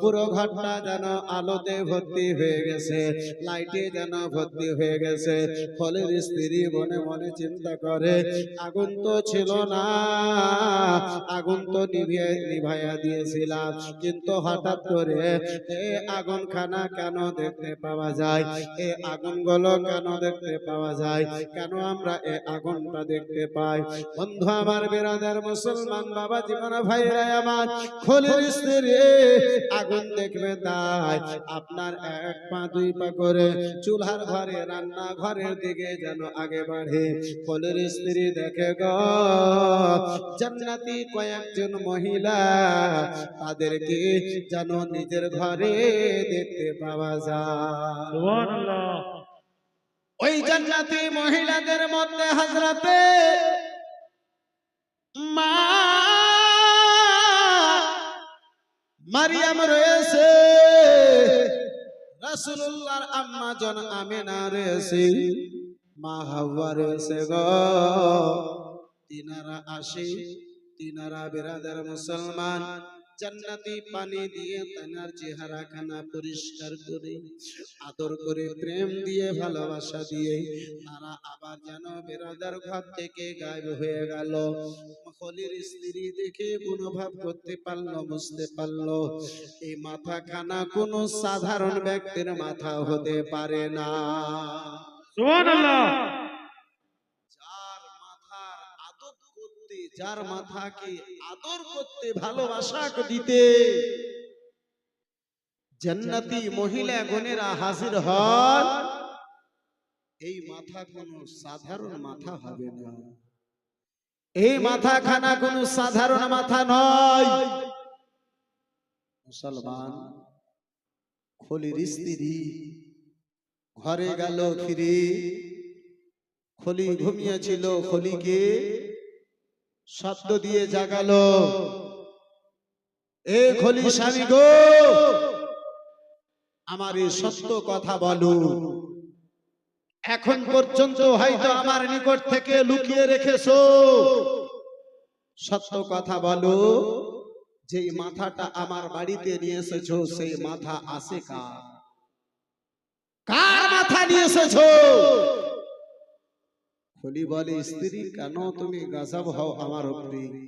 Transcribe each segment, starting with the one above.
পুরো ঘরটা যেন আলোতে ভর্তি হয়ে গেছে লাইটে যেন ভর্তি হয়ে গেছে। ফলের স্ত্রী মনে মনে চিন্তা করে, আগুন তো ছিল না, আগুন তো নিভাইয়া দিয়েছিলাম কিন্তু হঠাৎ করে এ আগুন খানা কেন দেখতে পাওয়া যায়? এ আগুন আগুনগুলো কেন দেখতে পাওয়া যায়? কেন আমরা এ আগুনটা দেখতে পাই? বন্ধু আমার বেরাদার মুসলমান বাবা, জীবন ভাইরা আমার খোলের স্ত্রী আগুন দেখবে তাই আপনার এক পা দুই পা করে চুলার ঘরে রান্না ঘরের দিকে যেন আগে বাড়ে। খোলের স্ত্রী দেখে গ জান্নাতি কয়েকজন মহিলা তাদেরকে যেন নিজের ঘরে দেখতে পাওয়া যায়। ওই জান্নাতি মহিলাদের মধ্যে হাজরাতে মা মারিয়াম রয়েছে। রাসূলুল্লাহর আম্মা জন আমেনা রয়েছে। মা হাওয়া রয়েছে গো। তিনারা আসে তিনারা বেরাদার মুসলমান। জান্নাতি পানি দিয়ে তানার চেহারা খানা পরিষ্কার করে, আদর করে, প্রেম দিয়ে, ভালোবাসা দিয়ে তারা আবার যেন বেরাদার ঘর থেকে গায়েব হয়ে গেল। খলির স্ত্রী দেখে অনুভব করতে পারল, বুঝতে পারল এই মাথা খানা কোনো সাধারণ ব্যক্তির মাথা হতে পারে না। সুবহানাল্লাহ যার মাথার আদর করতে যার মাথাকে আদর করতে ভালোবাসা দিতে জান্নাতি মহিলা গণেরা হাজির হন। এই মাথা কোনো সাধারণ মাথা হবে না। এই মাথা খানা কোনো সাধারণ মাথা নয়। মুসলমান খলির স্ত্রী ঘরে গেল ফিরে খলি ঘুমিয়েছিল খলিকে শব্দ দিয়ে জাগালো। এ খলি স্বামী গো আমার এই সত্য কথা বলো। এখন পর্যন্ত হয়তো আমার নিকট থেকে লুকিয়ে রেখেছো। সত্য কথা বলো যে মাথাটা আমার বাড়িতে নিয়ে এসেছ সেই মাথা কার? কার মাথা নিয়ে এসেছ? খলি বলে, স্ত্রী, কেন তুমি গাজাব হও আমার উপরে?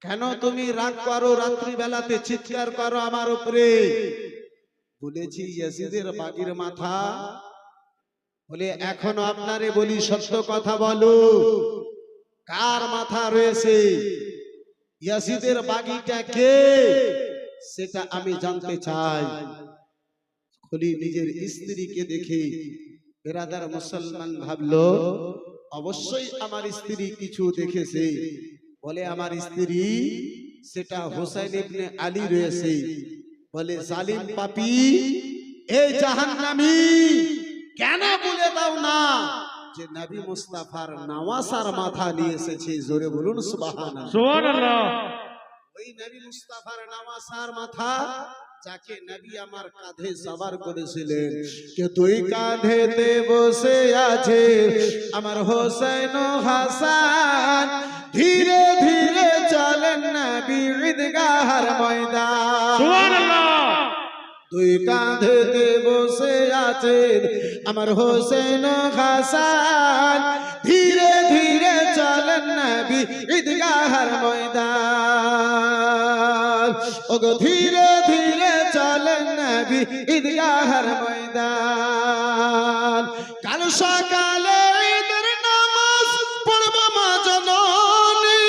কেন তুমি রাগ করো রাত্রি বেলাতে চিৎকার করো আমার উপরে? বলেছি, ইয়াজিদের বাগির মাথা। বলে, এখনও আপনারে বলি, সত্য কথা বলো। কার মাথা রয়েছে? ইয়াজিদের বাগিটা কে? সেটা আমি জানতে চাই। খলি নিজের স্ত্রীকে দেখে। বেরাদার মুসলমান ভাবলো অবশ্যই আমার স্ত্রী কিছু দেখেছে। বলে আমার স্ত্রী সেটা হোসেন ইবনে আলী রয়েছে। বলে জালিম পাপি এই জাহান্নামী কেন বলে দাও না? যে নবী মুস্তাফার নওয়াসার মাথা নিয়ে এসেছে জোরে বলুন সুবহানাল্লাহ। সুবহানাল্লাহ। ওই নবী মুস্তাফার নামাসার মাথা যাকে নবী আমার কাঁধে সবার করেছিলেন। কে তুই কাঁধেতে বসে আছে আমার হোসেন ও হাসান। ধীরে ধীরে চলেন নবী ঈদগাহর ময়দান। সুবহানাল্লাহ। তুই কাঁধেতে বসে আছেন আমার হোসেন ও হাসান। ধীরে ধীরে চলেন নবী ঈদগাহর ময়দান। ওগো ধীরে ধীরে নবী ঈদগাহর ময়দান। কাল সকালে ঈদের নামাজ পড়ব মা জননী।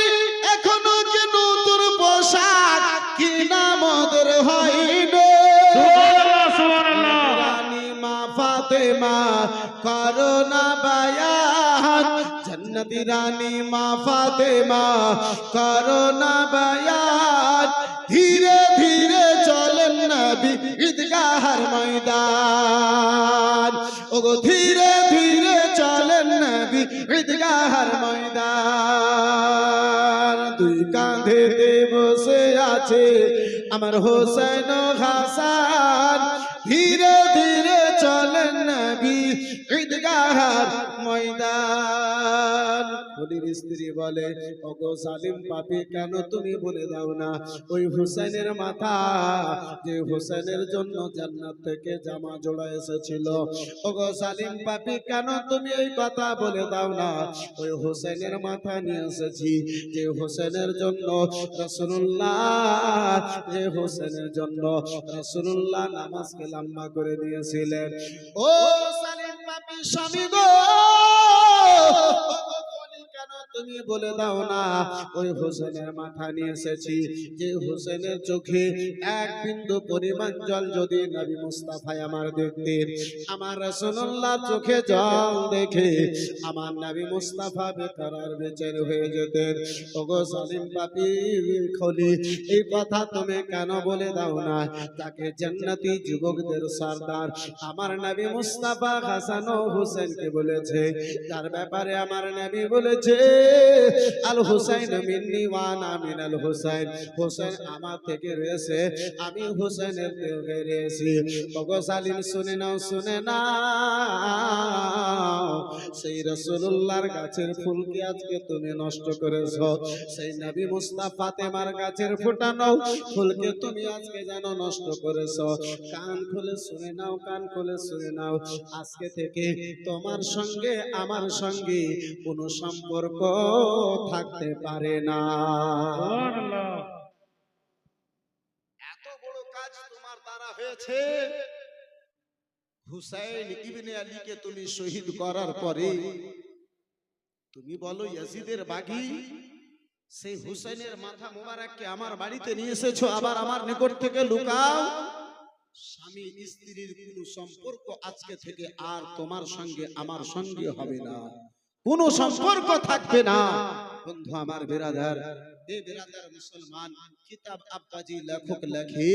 এখনও কি নতুন পোশাক কি নাম ওদের সুবহানাল্লাহ সুবহানাল্লাহ। রানী মা ফাতেমা করোনা বায়ান জন্নতি রানী মা ফাতেমা করোনা ধীরে ধীরে চলেন নবী ঈদগাহর ময়দান। ওগো ধীরে ধীরে চলেন নবী, ঈদগাহর ময়দান। দুই কাঁধেতে বসে আছে আমার হোসেন হাসান। ধীরে ধীরে চলেন নবী, ঈদগাহার ময়দান। হলির স্ত্রী বলে, ওগো সালিম পাপি, কেন তুমি বলে দাও না? ওই হুসেনের মাথা, যে হুসাইনের জন্য জান্নাত থেকে জামা জোড়া এসেছিল। ওগো সালিম পাপি, কেন তুমি এই কথা বলে দাও না? ওই হুসাইনের মাথা নিয়ে এসেছি, যে হুসাইনের জন্য রাসূলুল্লাহ, যে হুসাইনের জন্য রাসূলুল্লাহ নামাজকে লম্বা করে দিয়েছিলেন। ও সালিম পাপি, স্বামী গো তুমি বলে দাও না, ওই হোসেনের মাথা নিয়ে এসেছি। যে হোসেনের চোখে এক বিন্দু পরিমাণ জল যদি নবী মুস্তাফায় আমার দেখতেন, আমার রাসূলুল্লাহ চোখে জল দেখে আমার নবী মুস্তাফা বেকারার বেচার হয়ে যেতেন। ওগো সালিম পাপি খলি, এই কথা তুমি কেন বলে দাও না? তাকে জান্নাতি যুবকদের সর্দার আমার নবী মুস্তাফা হাসান হুসেনকে বলেছে। তার ব্যাপারে আমার নবী বলেছে আল হুসাইন মিন্নি ওয়ানা মিনাল হুসাইন। হুসাইন আমার থেকে রয়েছে, আমি থেকে রয়েছি। ওগো সালিম শুনে নাও শুনে নাও। সেই রাসূলুল্লাহর গাছের ফুলকে আজকে তুমি নষ্ট করেছ? সেই নবী মুস্তাফা তেমার গাছের ফোটানো ফুলকে তুমি আজকে যেন নষ্ট করেছ? কান খুলে শুনে নাও, কান খুলে শুনে নাও। আজকে থেকে তোমার সঙ্গে আমার সঙ্গে কোনো সম্পর্ক থাকতে পারে না। এত বড় কাজ তোমার দ্বারা হয়েছে। হুসাইন ইবনে আলীকে তুমি শহীদ করার পরে তুমি বলো, ইয়াজিদের বাগি, সেই হুসাইনের মাথা মোবারককে আমার বাড়িতে নিয়ে এসেছ, আবার আমার নিকট থেকে লুকাও। স্বামী স্ত্রীর কোনো সম্পর্ক আজকে থেকে আর তোমার সঙ্গে, আমার সঙ্গে হবে না। কোনো সম্পর্ক থাকবে না। বন্ধু আমার বেরাদার, এ বেরাদার মুসলমান, কিতাব আব্বাজি লেখক লেখে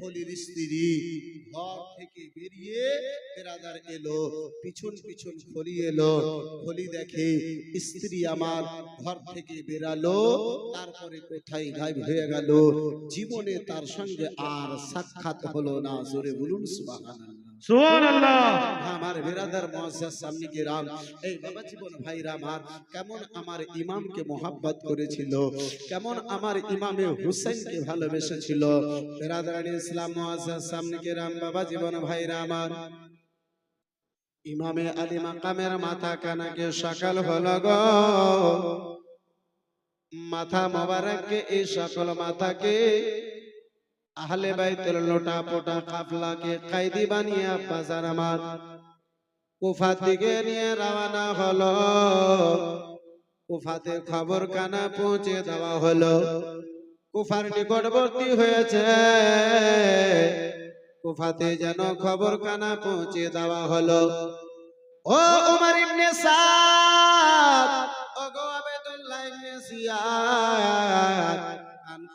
খলির স্ত্রী ঘর থেকে বেরিয়ে বেরাদার এলো, পিছন পিছন খলি এলো খলি দেখে স্ত্রী আমার ঘর থেকে বেরালো, তারপরে কোথায় গায়েব হয়ে গেল, জীবনে তার সঙ্গে আর সাক্ষাৎ হলো না, জোরে বলুন সুবহানাল্লাহ। আমার আমার কেমন আমার ইমামকে করেছিল? কেমন আমার ইমামে হুসেনকে ভালোবেসেছিল? বেরাদার ইসলাম মহাজাজ সামনে কি রাম, বাবা জীবন ভাইরা আমার ইমামে আলী মাকামের মাথা কানাকে সকাল হলো গো। মাথা মোবারককে, এই সকল মাথাকে আহলে বাইতুল লোটা পোটা কাফলাকে কায়দি বানিয়ে বাজার আমার। কুফার দিকে নিয়ে রওনা হলো। কুফাতে খবর কানা পৌঁছে দেওয়া হলো। কুফার নিকটবর্তী হয়েছে। কুফাতে যেন খবর কানা পৌঁছে দেওয়া হলো। ও উমর ইবনে সাদ!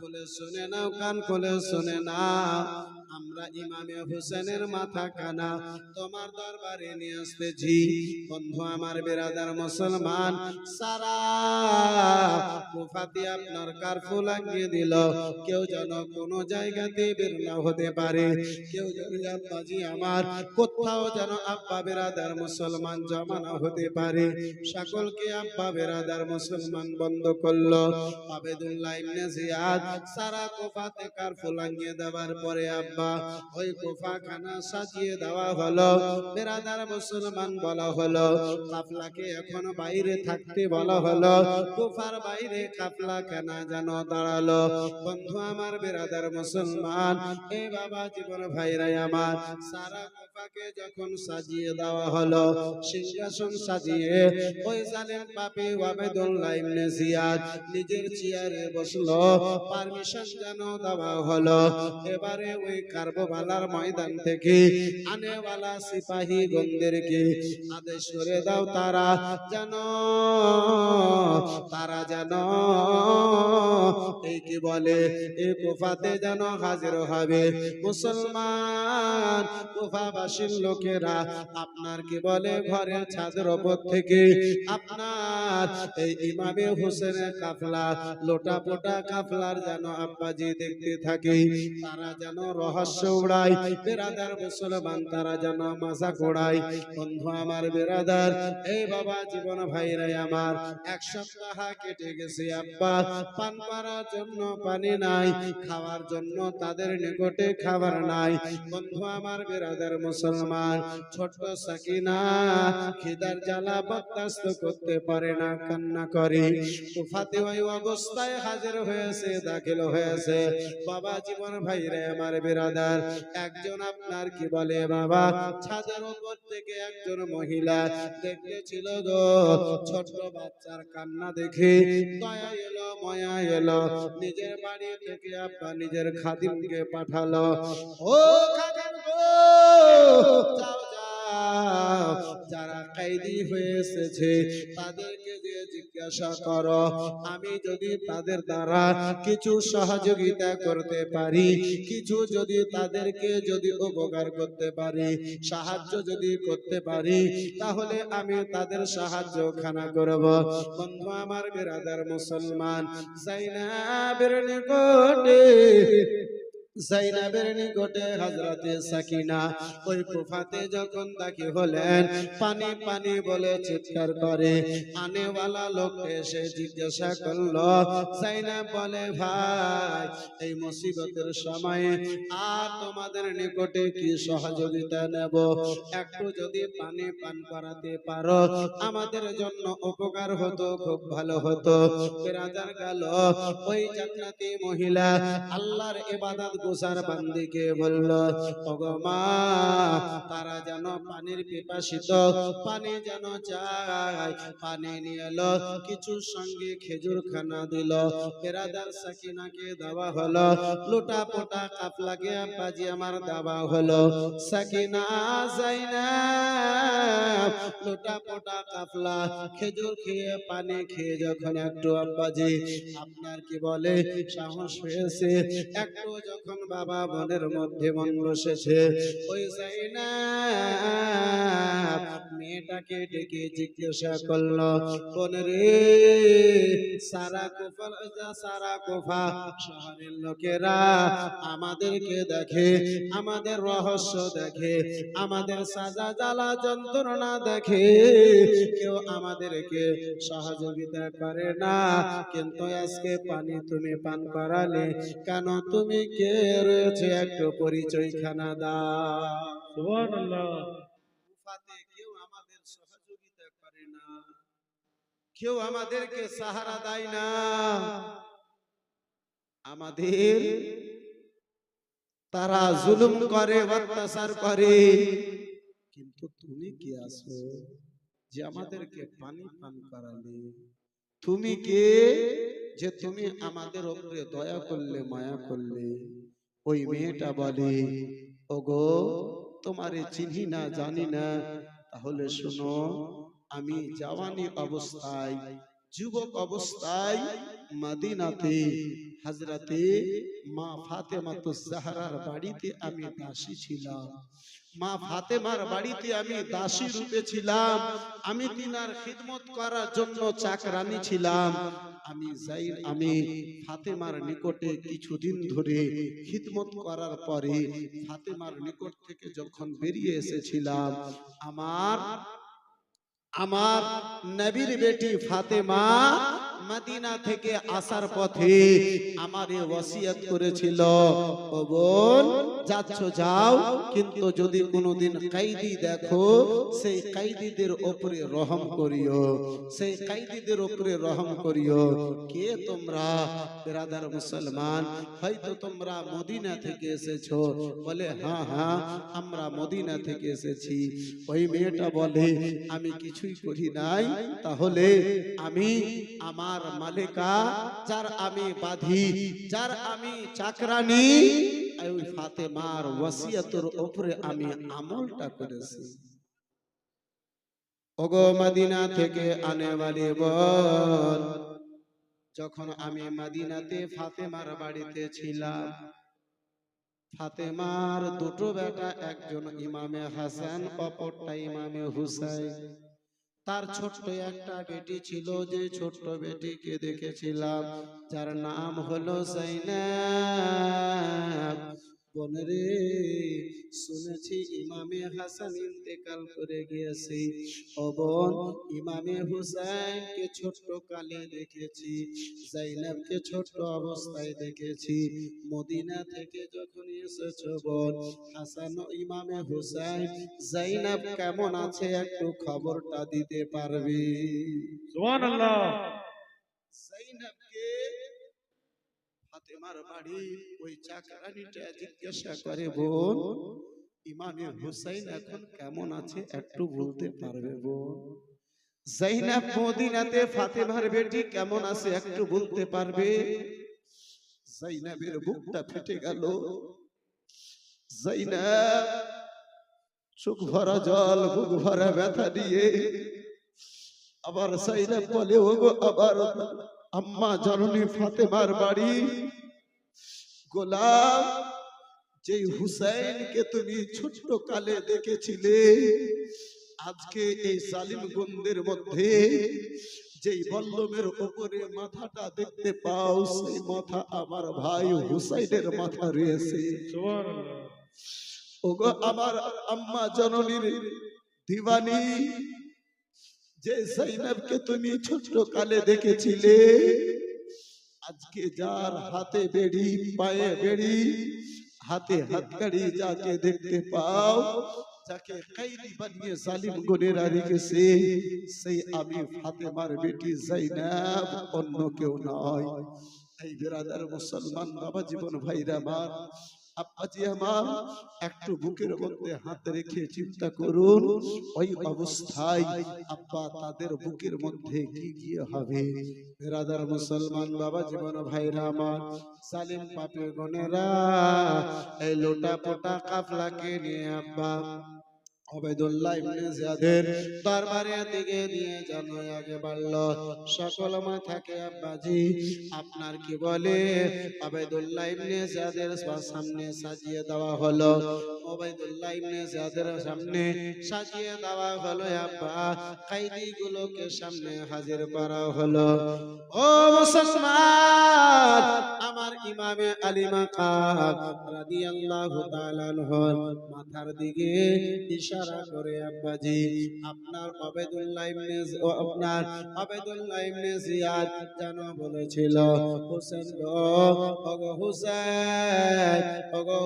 খুলে শুনে নাও কান খুলে শুনে নাও। আমরা ইমামে হোসেনের মাথা কানা, তোমার দরবারে নিয়ে আসতেছি। বন্ধু, আমার বেরাদার মুসলমান, সারা আপনার কারফু লাগিয়ে দিল। কেউ যেন কোনো জায়গাতে বের না হতে পারে। কেউ যেন আব্বাজি আমার, কোথাও যেন আব্বা বেরাদার মুসলমান জমা না হতে পারে। সকলকে আব্বা বেরাদার মুসলমান বন্ধ করল। আবেদুল্লাহ সারা কোফাতে কারফু লাগিয়ে দেওয়ার পরে আব্বা ওই কোফাখানা সাজিয়ে দেওয়া হলো। বেরাদার মুসলমান বলা হলো, কাফলাকে এখন বাইরে থাকতে বলা হলো। কোফার বাইরে কাফলা খানা যেন দাঁড়াল। বন্ধু আমার বেরাদার মুসলমান, এ বাবা জীবন ভাইরাই আমার। সারা কোফাকে যখন সাজিয়ে দেওয়া হলো, সিংহাসন সাজিয়ে ওই জালেম পাপি ওয়াবেদুল্লাহ ইবনে জিয়াদ নিজের চেয়ারে বসল। পারমিশন যেন দেওয়া হলো। এবারে ওই কারবালার ময়দান থেকে আনেওয়ালা সিপাহী গন্ধেরকে আদেশ করে দাও তারা যেন তারা যেন কি বলে এই কুফাতে যেন হাজির হবে মুসলমান। কুফাবাসীর লোকেরা আপনার কি বলে ঘরের ছাদের ওপর থেকে? আপনার এই ইমামে হোসেনের কাফলা লোটা পোটা কাফলার যেন আব্বাজি দেখতে থাকে। তারা যেন রহস্য উড়াই বেরাদার মুসলমান তারা যেন মাজাক উড়াই বন্ধু আমার বেরাদার এই বাবা জীবন ভাইরা আমার। এক সপ্তাহ কেটে গেছে আব্বা, পান করার জন্য পানি নাই, খাওয়ার জন্য তাদের নিকটে খাবার নাই। বন্ধু আমার বেরাদার মুসলমান, ছোট্ট সাকিনা, খিদার জ্বালা বরদাস্ত করতে পারে না, কান্না করে। কুফাতে ওই অবস্থায় হাজির হয়েছে, দাখিল হয়েছে। বাবা, জীবন ভাই রে আমার বেরাদার একজন আপনার কি বলে বাবা? ছাদের উপর থেকে একজন মহিলা দেখতে ছিল গো ছোট্ট বাচ্চার কান্না দেখে দয়া এলো, ময়া এলো নিজের বাড়ি থেকে আব্বা নিজের খাদিমকে পাঠালো। ও খাদিম গো যাও যারা কাইদি হয়ে এসেছে তাদেরকে যে জিজ্ঞাসা করো, আমি যদি তাদের দ্বারা কিছু সহযোগিতা করতে পারি, কিছু যদি তাদেরকে যদি উপকার করতে পারি, সাহায্য যদি করতে পারি, তাহলে আমি তাদের সাহায্য খানা করব। বন্ধু, আমার বেরাদার মুসলমান জাইনাবের নিকটে জাইনাবের নিকটে হযরতে সাকিনা, ওই কুফাতে যখন তাকে হলেন, পানি পানি বলে চিৎকার করে আনেওয়ালা লোক এসে জিজ্ঞাসা করল, জাইনাব বলে, ভাই, এই মুসিবতের সময়ে আর তোমাদের নিকটে কি সহযোগিতা নেব? একটু যদি পানি পান করাতে পারো, আমাদের জন্য উপকার হতো, খুব ভালো হতো। রাজার গেল, ওই জান্নাতি মহিলা, আল্লাহর ইবাদত গুজার বান্দিকে বলল মা, তারা যেন পানির পিপাসিত, পানি যেন চায়, পানি নিয়ে এলো, কিছু সঙ্গে খেজুর খানা দিল। পেরাদার সাকিনাকে দেওয়া হলো লোটা পোটা কাপলাকে বাজি আমার দেওয়া হলো। সাকিনা যাইনা লোটা পোটা কাপলা খেজুর খেয়ে পানি খেয়ে যখন একটু আব্বাজি, আপনার কি বলে সাহস হয়েছে? একটু যখন বাবা মনের মধ্যে মন বসেছে। ওই যাইনা মেয়েটাকে ডেকে জিজ্ঞাসা করল কোন রে, সারা কোফা সারা কোফা, শহরের লোকেরা আমাদেরকে দেখে, আমাদের রহস্য দেখে, আমাদের সাজা জ্বালা যন্ত্রণা দেখে, কেউ আমাদেরকে সহযোগিতা করে না। কিন্তু আজকে পানি তুমি পান করালে, কেন তুমি কে রয়েছে একটু পরিচয় খানা সুবহানাল্লাহ। কেউ আমাদের সহযোগিতা করে না। কেউ আমাদেরকে সাহারা দেয় না। আমাদের তারা জুলুম করে অত্যাচার করে। কিন্তু তুমি কি আসো যে আমাদেরকে পানি পান করালে? তুমি কে যে তুমি আমাদের উপরে দয়া করলে মায়া করলে? ওই মেয়েটা বলে ওগো তোমারে চিনি না জানি না। তাহলে শোনো আমি জওয়ানি অবস্থায় যুবক অবস্থায় মদিনাতে হজরতে মা ফাতেমাতুজ জাহরার বাড়িতে আমি দাসী ছিলাম। মা ফাতেমার বাড়িতে আমি দাসী রূপে ছিলাম। আমি তিনার খিদমত করার জন্য চাকরানি ছিলাম। আমি যাই আমি ফাতেমার নিকটে কিছুদিন ধরে খিদমত করার পরে ফাতেমার নিকট থেকে যখন বেরিয়ে এসেছিলাম আমার আমার নবীর বেটি ফাতেমা মদিনা থেকে আসার পথে আমারে ওসিয়ত করেছিল। ও বোন, যাচ্ছ, যাও, কিন্তু যদি কোনোদিন কাইদি দেখো, সেই কাইদিদের উপরে রহম করিও, সেই কাইদিদের উপরে রহম করিও। কে তোমরা? বেরাদার মুসলমান, হয়তো তোমরা মদিনা থেকে এসেছ। বলে হ্যাঁ হ্যাঁ আমরা মদিনা থেকে এসেছি। ওই মেয়েটা বলে, আমি কিছুই করি নাই, তাহলে আমি আমার মালিকা, যার আমি বাধি, যার আমি চাকরানি ওই ফাতেমার ওসিয়তের উপরে আমি আমলটা করেছি। ওগো মদিনা থেকে আনেওয়ালি বল। যখন আমি মদিনাতে ফাতেমার বাড়িতে ছিলাম, ফাতেমার দুটো বেটা, একজন ইমামে হাসান, অপরটা ইমামে হুসাইন। তার ছোট্ট একটা বেটি ছিল যে ছোট্ট বেটিকে দেখেছিলাম যার নাম হলো জাইনাব বনরে শুনেছি ইমামে হাসান ইন্তেকাল করে গিয়েছে। ও বোন ইমামে হুসাইনকে ছোট্ট কালে দেখেছি জাইনাবকে ছোট্ট অবস্থায় দেখেছি। মদিনা থেকে যখন এসেছ বোন হাসান ও ইমামে হুসাইন জাইনাব কেমন আছে একটু খবরটা দিতে পারবি? সুবহান আল্লাহ জাইনাবকে ফাতেমার বাড়ি ওই চাকরানিটা জিজ্ঞাসা করে বোন ইমামে হুসাইন এখন কেমন আছে একটু বলতে পারবে বোন? জাইনাব মদিনাতে ফাতেমার বেটি কেমন আছে একটু বলতে পারবে? জাইনাবের বুকটা ফেটে গেল। জাইনাব চোখ ভরা জল বুক ভরা ব্যথা দিয়ে আবার সাইনাব বলে ওগো আবার আম্মা জননী ফাতেমার বাড়ি। গোলাম যেই হুসাইনকে তুমি ছোট্ট কালে দেখেছিলে আজকে এই জালিম গন্দের মধ্যে যেই বল্লমের উপরে মাথাটা দেখতে পাও সেই মাথা আমার ভাই হুসাইনের মাথা রয়েছে। ওগো আমার আম্মা জননীর দিবানি যে জাইনাবকে তুমি ছোট্ট কালে দেখেছিলে, আজকে যার হাতে বেড়ি, পায়ে বেড়ি, হাতে হাতকাড়ি যাকে দেখতে পাও, যাকে কাইদি বানিয়ে জালিম গুনেরা রেখেছে, সেই আমি ফাতেমার বেটি জাইনাব অন্য কেউ নয়। এই বেরাদার মুসলমান বাবা জীবন ভাইরা আমার আব্বাজি আমার একটু বুকের মধ্যে হাত রেখে চিন্তা করুন ওই অবস্থায় আব্বা তাদের বুকের মধ্যে কি গিয়ে হবে? বেরাদার মুসলমান বাবা জীবন ভাইরা আমার সালিম পাপে গনেরা এই লোটা পোটা কাফলাকে নিয়ে আব্বা আপনার কি বলে? জিয়াদের সামনে সাজিয়ে দেওয়া হলো। ওবাইদুল্লাহ সামনে সাজিয়ে দেওয়া হলো, আব্বা। গুলোকে সামনে হাজির করা হলো। আমার ইমামে আলী মাকাম রাদিয়াল্লাহু মাথার দিকে করে, আব্বাজি, আপনার আবেদুল্লাহ ইবনে আপনার আবেদুল্লাহ ইবনে জিয়াদ বলেছিল, হোসেন হুসেন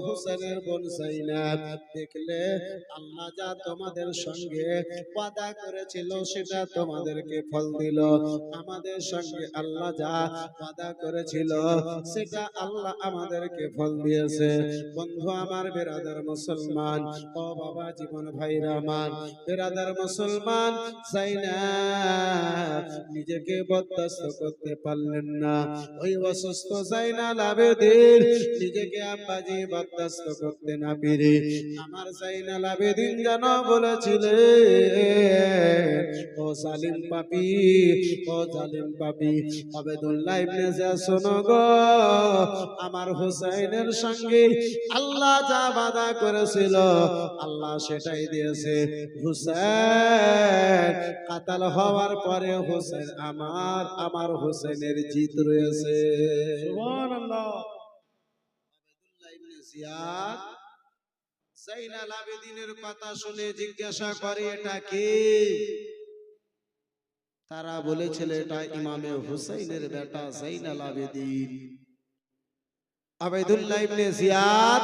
হুসেনের বোন জাইনাব দেখলে আল্লাহ যা তোমাদের সঙ্গে ওয়াদা করেছিল, সেটা তোমাদেরকে ফল দিল। আমাদের সঙ্গে আল্লাহ যা ওয়াদা করেছিল, সেটা আল্লাহ আমাদেরকে ফল দিয়েছে। বন্ধু আমার বেরাদার মুসলমান, ও বাবা, জীবন আমার বেরাদার মুসলমান জাইনাব নিজেকে বরদাস্ত করতে পারলেন না। ওই অসুস্থ জাইনাল আবেদিন নিজেকে আব্বাজি বরদাস্ত করতে না পেরে, আমার জাইনাল আবেদিন যেন বলেছিলেন, ও পাপি, ও জালিম পাপি, আবেদুল্লাহ ইবনে শোনো গো, আমার হুসাইনের সঙ্গে আল্লাহ যা বাদা করেছিল, আল্লাহ সেটাই দিয়েছে। হুসেন কাতাল হওয়ার পরে হোসেন আমার আমার হোসেনের জিত রয়েছে। জাইনাল আবেদিনের কথা শুনে জিজ্ঞাসা করে এটা কে? তারা বলেছিল এটা ইমামে হুসাইনের বেটা জাইনাল আবেদিন। আবেদুল্লাহ ইবনে জিয়াদ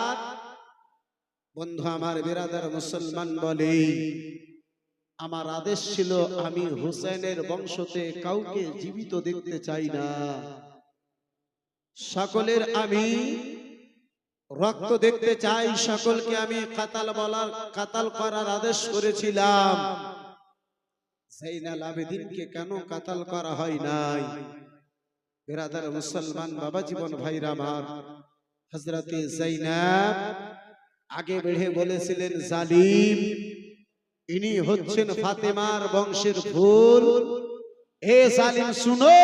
বন্ধু, আমার বিরাদার মুসলমান বলে, আমার আদেশ ছিল আমি হুসাইনের বংশতে কাউকে জীবিত দেখতে চাই না। সকলের আমি রক্ত দেখতে চাই, সকলকে আমি কাতাল বলার, কাতাল করার আদেশ করেছিলাম। জাইনাল কেন কাতাল করা হয় নাই? বেরাদার মুসলমান বাবা জীবন ভাইরা আমার হজরতে জাইনাব আগে বেড়ে বলেছিলেন জালিম ইনি হচ্ছেন ফাতেমার বংশের ফুল। হে জালিম শুনো!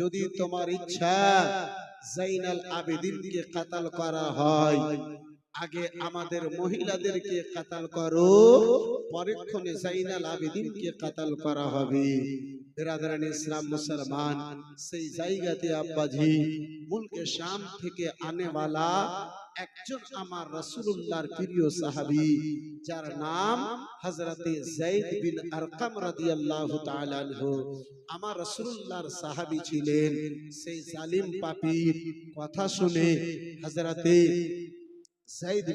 যদি তোমার ইচ্ছা জাইনাল আবেদিনকে কাতাল করা হয় আগে আমাদের মহিলাদেরকে কাতাল করো পরক্ষণে জাইনাল আবেদিনকে কাতাল করা হবে। বেরাদারান ইসলাম মুসলমান সেই জায়গাতে আব্বাজি মুলকে শাম থেকে আনেওয়ালা একজন আমার রাসূলুল্লাহর প্রিয় সাহাবী যার নাম হযরতে যায়েদ বিন আরকাম রাদিয়াল্লাহু তাআলা আনহু। আমার রাসূলুল্লাহর সাহাবী ছিলেন সেই জালিম পাপীর কথা শুনে হযরতে যায়েদ